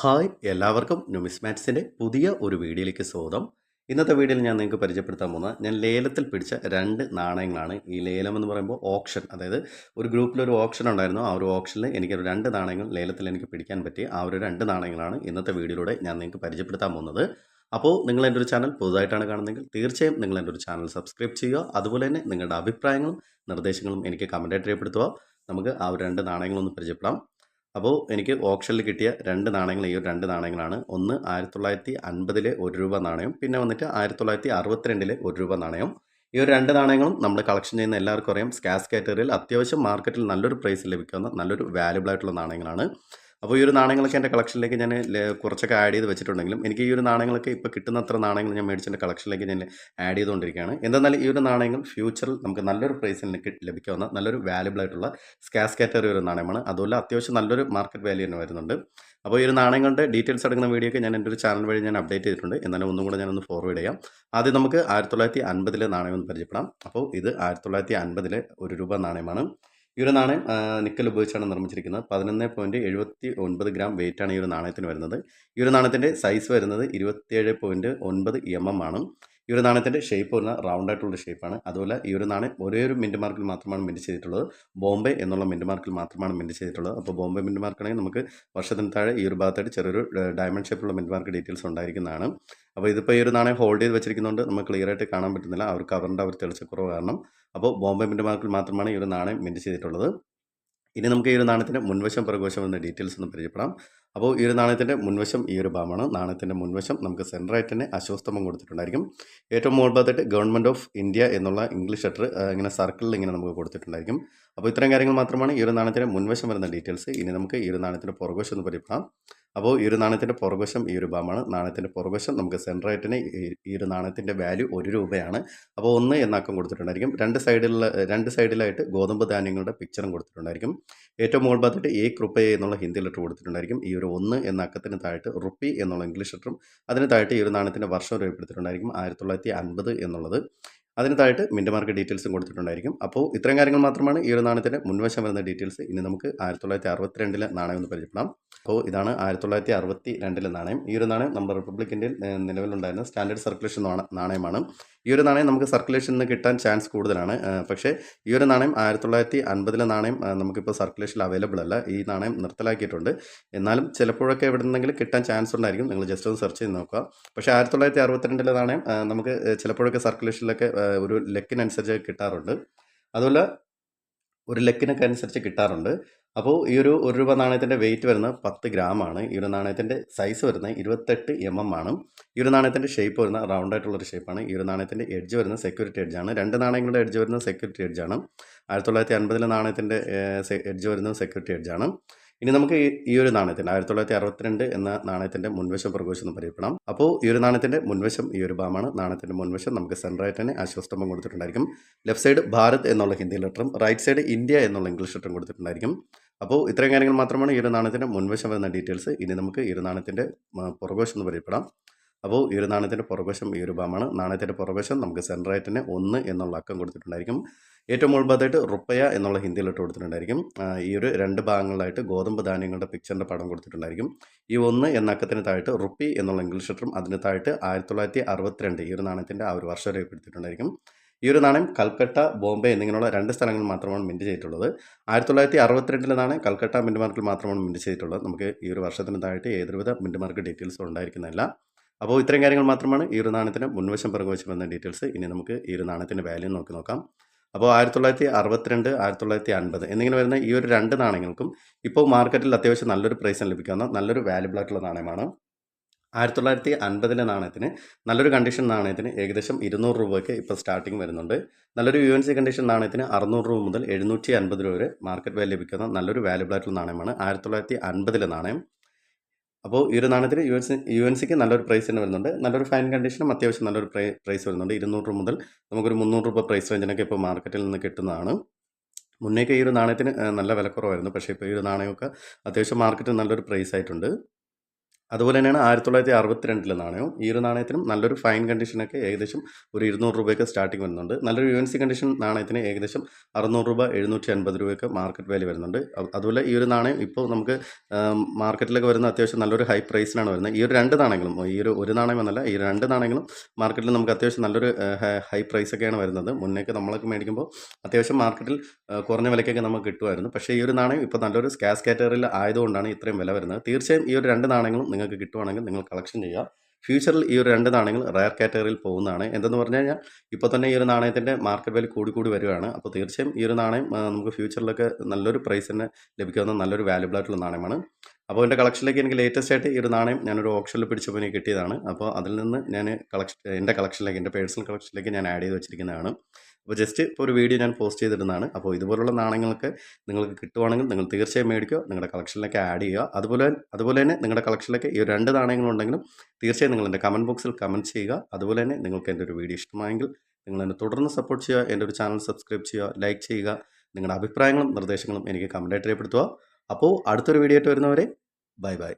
Hi എല്ലാവർക്കും ന്യൂമിസ്മാറ്റ്സിന്റെ പുതിയ ഒരു വീഡിയോയിലേക്ക് സ്വാഗതം. ഇന്നത്തെ വീഡിയോയിൽ ഞാൻ നിങ്ങൾക്ക് പരിചയപ്പെടുത്താൻ പോകുന്ന ഞാൻ ലേലത്തിൽ പിടിച്ച രണ്ട് നാണയങ്ങളാണ്. ഈ ലേലം എന്ന് പറയുമ്പോൾ ഓപ്ഷൻ അതായത് ഒരു ഗ്രൂപ്പിൽ ഒരു ഓപ്ഷൻ ഉണ്ടായിരുന്നു. ആ ഒരു ഓപ്ഷനിൽ എനിക്ക് രണ്ട് നാണയങ്ങൾ ലേലത്തിൽ എനിക്ക് പിടിക്കാൻ പറ്റി. ആ ഒരു രണ്ട് നാണയങ്ങളാണ് ഇന്നത്തെ വീഡിയോയിലൂടെ ഞാൻ നിങ്ങൾക്ക് പരിചയപ്പെടുത്താൻ പോകുന്നത്. അപ്പോൾ നിങ്ങൾ എന്റെ ഒരു ചാനൽ പുതുതായിട്ടാണ് കാണുന്നതെങ്കിൽ തീർച്ചയായും നിങ്ങൾ എന്റെ ഒരു ചാനൽ സബ്സ്ക്രൈബ് ചെയ്യുക. അതുപോലെ തന്നെ നിങ്ങളുടെ അഭിപ്രായങ്ങളും നിർദ്ദേശങ്ങളും എനിക്ക് കമന്റായിട്ട് രേഖപ്പെടുത്തുക. നമുക്ക് ആ ഒരു രണ്ട് നാണയങ്ങളൊന്ന് പരിചയപ്പെടാം. അപ്പോൾ എനിക്ക് ഓപ്ഷനിൽ കിട്ടിയ രണ്ട് നാണയങ്ങൾ ഈ ഒരു രണ്ട് നാണയങ്ങളാണ്. ഒന്ന് ആയിരത്തി തൊള്ളായിരത്തി അൻപതിലെ ഒരു രൂപ നാണയം പിന്നെ വന്നിട്ട് ആയിരത്തി തൊള്ളായിരത്തി അറുപത്തിരണ്ടിലെ ഒരു രൂപ നാണയം. ഈ ഒരു രണ്ട് നാണയങ്ങളും നമ്മൾ കളക്ഷൻ ചെയ്യുന്ന എല്ലാവർക്കും അറിയാം. സ്കാസ് കാറ്റഗറിയിൽ അത്യാവശ്യം മാർക്കറ്റിൽ നല്ലൊരു പ്രൈസ് ലഭിക്കുന്ന നല്ലൊരു വാല്യുബിൾ ആയിട്ടുള്ള നാണയങ്ങളാണ്. അപ്പോൾ ഈ ഒരു നാണയങ്ങളൊക്കെ എന്റെ കളക്ഷനിലേക്ക് ഞാൻ കുറച്ചൊക്കെ ആഡ് ചെയ്ത് വെച്ചിട്ടുണ്ടെങ്കിലും എനിക്ക് ഈ ഒരു നാണയങ്ങളൊക്കെ ഇപ്പോൾ കിട്ടുന്ന അത്ര നാണയങ്ങൾ ഞാൻ മേടിച്ചെന്റെ കളക്ഷനിലേക്ക് ഞാൻ ആഡ് ചെയ്തുകൊണ്ടിരിക്കുകയാണ്. എന്തെന്നാൽ ഈ ഒരു നാണയങ്ങൾ ഫ്യൂച്ചറിൽ നമുക്ക് നല്ലൊരു പ്രൈസിൽ ലഭിക്കാവുന്ന നല്ലൊരു വാല്യുബിൾ ആയിട്ടുള്ള സ്കാസ് കാറ്റഗറി ഒരു നാണയമാണ്. അതുപോലെ അത്യാവശ്യം നല്ലൊരു മാർക്കറ്റ് വാല്യൂ തന്നെ വരുന്നുണ്ട്. അപ്പോൾ ഈ ഒരു നാണയങ്ങളുടെ ഡീറ്റെയിൽസ് അടങ്ങുന്ന വീഡിയോ ഒക്കെ ഞാൻ എന്റെ ഒരു ചാനൽ വഴി ഞാൻ അപ്ഡേറ്റ് ചെയ്തിട്ടുണ്ട്. എന്നാലും ഒന്നും കൂടെ ഞാനൊന്ന് ഫോർവേഡ് ചെയ്യാം. ആദ്യം നമുക്ക് ആയിരത്തി തൊള്ളായിരത്തി അൻപതിലെ നാണയം ഒന്ന് പരിചയപ്പെടാം. അപ്പോൾ ഇത് ആയിരത്തി തൊള്ളായിരത്തി അൻപതിലെ ഒരു രൂപ നാണയമാണ്. ഈ ഒരു നാണയം നിക്കൽ ഉപയോഗിച്ചാണ് നിർമ്മിച്ചിരിക്കുന്നത്. പതിനൊന്ന് പോയിന്റ് എഴുപത്തി ഒൻപത് ഗ്രാം വെയിറ്റാണ് ഈ ഒരു നാണയത്തിന് വരുന്നത്. ഈ ഒരു നാണയത്തിന്റെ സൈസ് വരുന്നത് ഇരുപത്തിയേഴ് പോയിന്റ് ഒൻപത് എം എം ആണ്. ഈ ഒരു നാണയത്തിന്റെ ഷേപ്പ് വരുന്ന റൗണ്ട് ആയിട്ടുള്ള ഷേപ്പാണ് അതുപോലെ ഈ ഒരു നാണയം ഒരേ ഒരു മിന്റ് മാർക്കിൽ മാത്രമാണ് മിന്റ് ചെയ്തിട്ടുള്ളത്. ബോംബെ എന്നുള്ള മിന്റ് മാർക്കിൽ മാത്രമാണ് മിന്റ് ചെയ്തിട്ടുള്ളത്. അപ്പോൾ ബോംബെ മിന്റ് മാർക്കാണെങ്കിൽ നമുക്ക് വർഷത്തിന് താഴെ ഈ ഒരു ഭാഗത്തായിട്ട് ചെറിയൊരു ഡയമണ്ട് ഷേപ്പുള്ള മിന്റ് മാർക്ക് ഡീറ്റെയിൽസ് ഉണ്ടായിരിക്കുന്നതാണ്. അപ്പോൾ ഇതിപ്പോൾ ഈ ഒരു നാണയം ഹോൾഡ് ചെയ്ത് വെച്ചിരിക്കുന്നതുകൊണ്ട് നമുക്ക് ക്ലിയർ ആയിട്ട് കാണാൻ പറ്റുന്നില്ല. ആ ഒരു കവറിന്റെ ഒരു തെളിച്ചക്കുറവ് കാരണം. അപ്പോൾ ബോംബെ മിന്റ് മാർക്കിൽ മാത്രമാണ് ഈ ഒരു നാണയം മിന്റ് ചെയ്തിട്ടുള്ളത്. ഇനി നമുക്ക് ഈ ഒരു നാണയത്തിന്റെ മുൻവശം പ്രകോശം എന്ന ഡീറ്റെയിൽസ് ഒന്ന് പരിചയപ്പെടാം. അപ്പോൾ ഈ ഒരു നാണയത്തിന്റെ മുൻവശം ഈ ഒരു ഭാഗമാണ്. നാണയത്തിന്റെ മുൻവശം നമുക്ക് സെന്ററായിട്ട് തന്നെ അശ്വസ്തമം കൊടുത്തിട്ടുണ്ടായിരിക്കും. ഏറ്റവും മുകൾ ഭാഗത്തായിട്ട് ഗവൺമെന്റ് ഓഫ് ഇന്ത്യ എന്നുള്ള ഇംഗ്ലീഷ് ലെറ്റർ ഇങ്ങനെ സർക്കിളിൽ ഇങ്ങനെ നമുക്ക് കൊടുത്തിട്ടുണ്ടായിരിക്കും. അപ്പോൾ ഇത്തരം കാര്യങ്ങൾ മാത്രമാണ് ഈ ഒരു നാണയത്തിന്റെ മുൻവശം വരുന്ന ഡീറ്റെയിൽസ്. ഇനി നമുക്ക് ഈ ഒരു നാണയത്തിന്റെ പുറകുവശം എന്ന് പരിചയപ്പെടാം. അപ്പോൾ ഈ ഒരു നാണയത്തിന്റെ പുറകുവശം ഈ ഒരു ഭാഗമാണ്. നാണയത്തിന്റെ പുറകുവശം നമുക്ക് സെൻട്രേറ്റിന് ഈ ഒരു നാണയത്തിന്റെ വാല്യൂ ഒരു രൂപയാണ്. അപ്പോൾ ഒന്ന് എന്നക്കം കൊടുത്തിട്ടുണ്ടായിരിക്കും. രണ്ട് സൈഡിലുള്ള രണ്ട് സൈഡിലായിട്ട് ഗോതമ്പ് ധാന്യങ്ങളുടെ പിക്ചറും കൊടുത്തിട്ടുണ്ടായിരിക്കും. ഏറ്റവും മുകൾ ഭാഗത്തായിട്ട് എ കൃപയെ എന്നുള്ള ഹിന്ദി ലെറ്റർ കൊടുത്തിട്ടുണ്ടായിരിക്കും. ഈ ഒരു ഒന്ന് എന്ന അക്കത്തിന് താഴത്ത് റുപ്പി എന്നുള്ള ഇംഗ്ലീഷ് ലെറ്ററും അതിന് താഴത്ത് ഈ ഒരു നാണയത്തിന്റെ വർഷം രേഖപ്പെടുത്തിയിട്ടുണ്ടായിരിക്കും. ആയിരത്തി തൊള്ളായിരത്തി അൻപത് എന്നുള്ളത്. അതിന് താഴത്ത് മിന്റ് മാർക്ക് ഡീറ്റെയിൽസും കൊടുത്തിട്ടുണ്ടായിരിക്കും. അപ്പോൾ ഇത്രയും കാര്യങ്ങൾ മാത്രമാണ് ഈ ഒരു നാണയത്തിന്റെ മുൻവശം വരുന്ന ഡീറ്റെയിൽസ്. ഇനി നമുക്ക് ആയിരത്തി തൊള്ളായിരത്തി അറുപത്തിരണ്ടിലെ നാണയം ഒന്ന് പരിചയപ്പെടാം. അപ്പോൾ ഇതാണ് ആയിരത്തി തൊള്ളായിരത്തി അറുപത്തി രണ്ടിലെ നാണയം. ഈ ഒരു നാണയം നമ്മുടെ റിപ്പബ്ലിക് ഇന്ത്യയിൽ നിലവിലുണ്ടായിരുന്ന സ്റ്റാൻഡേർഡ് സർക്കുലേഷൻ നാണ- നാണയമാണ്. ഈ ഒരു നാണയം നമുക്ക് സർക്കുലേഷനിൽ നിന്ന് കിട്ടാൻ ചാൻസ് കൂടുതലാണ്. പക്ഷേ ഈ ഒരു നാണയം ആയിരത്തി തൊള്ളായിരത്തി അൻപതിലെ നാണയം നമുക്കിപ്പോൾ സർക്കുലേഷനിൽ അവൈലബിൾ അല്ല. ഈ നാണയം നിർത്തലാക്കിയിട്ടുണ്ട്. എന്നാലും ചിലപ്പോഴൊക്കെ എവിടെ നിന്നെങ്കിലും കിട്ടാൻ ചാൻസ് ഉണ്ടായിരിക്കും. നിങ്ങൾ ജസ്റ്റ് ഒന്ന് സെർച്ച് ചെയ്ത് നോക്കുക. പക്ഷേ ആയിരത്തി തൊള്ളായിരത്തി അറുപത്തിരണ്ടിലെ നാണയം നമുക്ക് ചിലപ്പോഴൊക്കെ സർക്കുലേഷനിലൊക്കെ ഒരു ലെക്കിനനുസരിച്ച് കിട്ടാറുണ്ട്. അതുപോലെ ഒരു ലെക്കിനൊക്കെ അനുസരിച്ച് കിട്ടാറുണ്ട്. അപ്പോൾ ഈ ഒരു ഒരു രൂപ നാണയത്തിന്റെ വെയിറ്റ് വരുന്നത് പത്ത് ഗ്രാം ആണ്. ഈ ഒരു നാണയത്തിന്റെ സൈസ് വരുന്നത് ഇരുപത്തെട്ട് എം എം ആണ്. ഈ ഒരു നാണയത്തിന്റെ ഷേപ്പ് വരുന്ന റൗണ്ട് ആയിട്ടുള്ളൊരു ഷേപ്പാണ് ഈ ഒരു നാണയത്തിന്റെ എഡ്ജ് വരുന്നത് സെക്യൂരിറ്റി എഡ്ജാണ് രണ്ട് നാണയങ്ങളുടെ എഡ്ജ് വരുന്നത് സെക്യൂരിറ്റി എഡ്ജാണ് ആയിരത്തി തൊള്ളായിരത്തി അൻപതിലെ നാണയത്തിന്റെ എഡ്ജ് വരുന്നത് സെക്യൂരിറ്റി എഡ്ജാണ് ഇനി നമുക്ക് ഈ- ഒരു നാണയത്തിന്റെ ആയിരത്തി തൊള്ളായിരത്തി അറുപത്തിരണ്ട് എന്ന നാണയത്തിന്റെ മുൻവശം പ്രകോശം എന്ന് പറയപ്പെടാം അപ്പോൾ ഈ ഒരു നാണയത്തിന്റെ മുൻവശം ഈ ഒരു ഭാഗമാണ്. നാണയത്തിന്റെ മുൻവശം നമുക്ക് തന്നെ അശ്വസ്തംഭം കൊടുത്തിട്ടുണ്ടായിരിക്കും. ലെഫ്റ്റ് സൈഡ് ഭാരത് എന്നുള്ള ഹിന്ദി ലെറ്ററും റൈറ്റ് സൈഡ് ഇന്ത്യ എന്നുള്ള ഇംഗ്ലീഷ് ലെറ്ററും കൊടുത്തിട്ടുണ്ടായിരിക്കും. അപ്പോൾ ഇത്രയും കാര്യങ്ങൾ മാത്രമാണ് ഈ ഒരു നാണയത്തിന്റെ മുൻവശം വരുന്ന ഡീറ്റെയിൽസ് ഇനി നമുക്ക് ഈ ഒരു നാണയത്തിന്റെ പുറകോശം എന്ന് പറയപ്പെടാം അപ്പോൾ ഈ ഒരു നാണയത്തിന്റെ പുറകുവശം ഈ ഒരു ഭാഗമാണ്. നാണയത്തിന്റെ പുറകുവശം നമുക്ക് തന്നെ ഒന്ന് എന്നുള്ള അക്കം കൊടുത്തിട്ടുണ്ടായിരിക്കും. ഏറ്റവും മുൻഭാഗത്തായിട്ട് റുപ്പയ എന്നുള്ള ഹിന്ദിയിലിട്ട് കൊടുത്തിട്ടുണ്ടായിരിക്കും. ഈ ഒരു രണ്ട് ഭാഗങ്ങളിലായിട്ട് ഗോതമ്പ് ധാന്യങ്ങളുടെ പിക്ചറിന്റെ പടം കൊടുത്തിട്ടുണ്ടായിരിക്കും. ഈ ഒന്ന് എന്ന അക്കത്തിന് താഴത്ത് റുപ്പി എന്നുള്ള ഇംഗ്ലീഷ് ലെറ്ററും അതിന് താഴത്ത് ആയിരത്തി തൊള്ളായിരത്തി അറുപത്തിരണ്ട് ഈ ഒരു നാണയത്തിന്റെ ആ ഒരു വർഷം രേഖപ്പെടുത്തിയിട്ടുണ്ടായിരിക്കും. ഈ ഒരു നാണയം കൽക്കട്ട ബോംബെ എന്നിങ്ങനെയുള്ള രണ്ട് സ്ഥലങ്ങളിൽ മാത്രമാണ് മിന്റ് ചെയ്തിട്ടുള്ളത്. ആയിരത്തി തൊള്ളായിരത്തി അറുപത്തിരണ്ടിലെ നാണയം കൽക്കട്ട മിന്റ് മാർക്കിൽ മാത്രമാണ് മിന്റ് ചെയ്തിട്ടുള്ളത്. നമുക്ക് ഈ ഒരു വർഷത്തിന് താഴ്ത്ത് ഏതൊരുവിധ മിന്റ് മാർക്ക് ഡീറ്റെയിൽസ് ഉണ്ടായിരിക്കുന്നില്ല അപ്പോൾ ഇത്രയും കാര്യങ്ങൾ മാത്രമാണ് ഈ ഒരു നാണയത്തിന് മുൻവശം പിറകുവശം വന്ന ഡീറ്റെയിൽസ്. ഇനി നമുക്ക് ഈ ഒരു നാണയത്തിന്റെ വാല്യൂ നോക്കി നോക്കാം. അപ്പോൾ ആയിരത്തി തൊള്ളായിരത്തി അറുപത്തിരണ്ട് ആയിരത്തി തൊള്ളായിരത്തി അൻപത് എന്നിങ്ങനെ വരുന്ന ഈ ഒരു രണ്ട് നാണയങ്ങൾക്കും ഇപ്പോൾ മാർക്കറ്റിൽ അത്യാവശ്യം നല്ലൊരു പ്രൈസിന് ലഭിക്കാവുന്ന നല്ലൊരു വാല്യൂബിൾ ആയിട്ടുള്ള നാണയമാണ്. ആയിരത്തി തൊള്ളായിരത്തി അൻപതിലെ നാണയത്തിന് നല്ലൊരു കണ്ടീഷൻ നാണയത്തിന് ഏകദേശം ഇരുന്നൂറ് രൂപയ്ക്ക് ഇപ്പോൾ സ്റ്റാർട്ടിംഗ് വരുന്നുണ്ട്. നല്ലൊരു യു എൻ സി കണ്ടീഷൻ നാണയത്തിന് അറുന്നൂറ് രൂപ മുതൽ എഴുന്നൂറ്റി അൻപത് രൂപ വരെ മാർക്കറ്റ് വാല്യൂ ലഭിക്കുന്ന നല്ലൊരു വാല്യൂബിൾ ആയിട്ടുള്ള നാണയമാണ് ആയിരത്തി തൊള്ളായിരത്തി അൻപതിലെ നാണയം. അപ്പോൾ ഈ ഒരു നാണയത്തിന് യു എസ് യു എൻ സിക്ക് നല്ലൊരു പ്രൈസ് തന്നെ വരുന്നുണ്ട്. നല്ലൊരു ഫൈൻ കണ്ടീഷനും അത്യാവശ്യം നല്ലൊരു പ്രൈ പ്രൈസ് വരുന്നുണ്ട്. ഇരുന്നൂറ് മുതൽ നമുക്കൊരു മുന്നൂറ് രൂപ പ്രൈസ് റേഞ്ചിനൊക്കെ ഇപ്പോൾ മാർക്കറ്റിൽ നിന്ന് കിട്ടുന്നതാണ്. മുന്നേക്ക് ഈ ഒരു നാണയത്തിന് നല്ല വിലക്കുറവായിരുന്നു. പക്ഷേ ഇപ്പോൾ ഈ ഒരു നാണയമൊക്കെ അത്യാവശ്യം മാർക്കറ്റിൽ നല്ലൊരു പ്രൈസ് ആയിട്ടുണ്ട്. അതുപോലെ തന്നെയാണ് ആയിരത്തി തൊള്ളായിരത്തി അറുപത്തിരണ്ടിലെ നാണയവും ഈ ഒരു നാണയത്തിനും നല്ലൊരു ഫൈൻ കണ്ടീഷനൊക്കെ ഏകദേശം ഒരു ഇരുന്നൂറ് രൂപയൊക്കെ സ്റ്റാർട്ടിംഗ് വരുന്നുണ്ട്. നല്ലൊരു യു എൻ സി കണ്ടീഷൻ നാണയത്തിന് ഏകദേശം അറുന്നൂറ് രൂപ എഴുന്നൂറ്റി അൻപത് രൂപയൊക്കെ മാർക്കറ്റ് വാല്യൂ വരുന്നുണ്ട്. അതുപോലെ ഈ ഒരു നാണയം ഇപ്പോൾ നമുക്ക് മാർക്കറ്റിലൊക്കെ വരുന്ന അത്യാവശ്യം നല്ലൊരു ഹൈ പ്രൈസിലാണ് വരുന്നത്. ഈ ഒരു രണ്ട് നാണയങ്ങളും ഈ ഒരു ഒരു നാണയം എന്നല്ല ഈ രണ്ട് നാണയങ്ങളും മാർക്കറ്റിൽ നമുക്ക് അത്യാവശ്യം നല്ലൊരു ഹൈ പ്രൈസൊക്കെയാണ് വരുന്നത്. മുന്നേക്ക് നമ്മളൊക്കെ മേടിക്കുമ്പോൾ അത്യാവശ്യം മാർക്കറ്റിൽ കുറഞ്ഞ വിലയ്ക്കൊക്കെ നമുക്ക് കിട്ടുമായിരുന്നു. പക്ഷേ ഈ ഒരു നാണയം ഇപ്പോൾ നല്ലൊരു സ്കാസ് കാറ്റഗറിയിൽ ആയതുകൊണ്ടാണ് ഇത്രയും വില വരുന്നത്. തീർച്ചയായും ഈ ഒരു രണ്ട് നാണയങ്ങളും നിങ്ങൾക്ക് കിട്ടുവാണെങ്കിൽ നിങ്ങൾ കളക്ഷൻ ചെയ്യുക. ഫ്യൂച്ചറിൽ ഈ ഒരു രണ്ട് നാണയങ്ങൾ റയർ കാറ്റഗറിയിൽ പോകുന്നതാണ്. എന്തെന്ന് പറഞ്ഞു കഴിഞ്ഞാൽ ഇപ്പോൾ തന്നെ ഈ ഒരു നാണയത്തിന്റെ മാർക്കറ്റ് വാല്യൂ കൂടി കൂടി വരികയാണ് അപ്പോൾ തീർച്ചയായും ഈ ഒരു നാണയം നമുക്ക് ഫ്യൂച്ചറിലൊക്കെ നല്ലൊരു പ്രൈസ് തന്നെ ലഭിക്കാവുന്ന നല്ലൊരു വാല്യുബിൾ ആയിട്ടുള്ള നാണയമാണ്. അപ്പോൾ എന്റെ കളക്ഷനിലേക്ക് എനിക്ക് ലേറ്റസ്റ്റ് ആയിട്ട് ഈ ഒരു നാണയം ഞാനൊരു ഓപ്ഷനിൽ പിടിച്ചപ്പോൾ എനിക്ക് കിട്ടിയതാണ്. അപ്പോൾ അതിൽ നിന്ന് ഞാൻ കളക്ഷൻ എന്റെ കളക്ഷനിലേക്ക് എന്റെ പേഴ്സണൽ കളക്ഷനിലേക്ക് ഞാൻ ആഡ് ചെയ്ത് വെച്ചിരിക്കുന്നതാണ്. അപ്പോൾ ജസ്റ്റ് ഇപ്പോൾ ഒരു വീഡിയോ ഞാൻ പോസ്റ്റ് ചെയ്തിരുന്നതാണ് അപ്പോൾ ഇതുപോലുള്ള നാണയങ്ങൾക്ക് നിങ്ങൾക്ക് കിട്ടുവാണെങ്കിൽ നിങ്ങൾ തീർച്ചയായും മേടിക്കുക നിങ്ങളുടെ കളക്ഷനിലേക്ക് ആഡ് ചെയ്യുക. അതുപോലെ അതുപോലെ തന്നെ നിങ്ങളുടെ കളക്ഷനിലേക്ക് ഈ രണ്ട് നാണയങ്ങളുണ്ടെങ്കിലും തീർച്ചയായും നിങ്ങൾ എന്റെ കമന്റ് ബോക്സിൽ കമന്റ് ചെയ്യുക. അതുപോലെ തന്നെ നിങ്ങൾക്ക് എന്റെ ഒരു വീഡിയോ ഇഷ്ടമായെങ്കിൽ നിങ്ങൾ എന്നെ തുടർന്ന് സപ്പോർട്ട് ചെയ്യുക എന്റെ ഒരു ചാനൽ സബ്സ്ക്രൈബ് ചെയ്യുക ലൈക്ക് ചെയ്യുക നിങ്ങളുടെ അഭിപ്രായങ്ങളും നിർദ്ദേശങ്ങളും എനിക്ക് കമന്റായിട്ട് രേഖപ്പെടുത്തുക. അപ്പോൾ അടുത്തൊരു വീഡിയോ ആയിട്ട് വരുന്നവരെ ബൈ ബൈ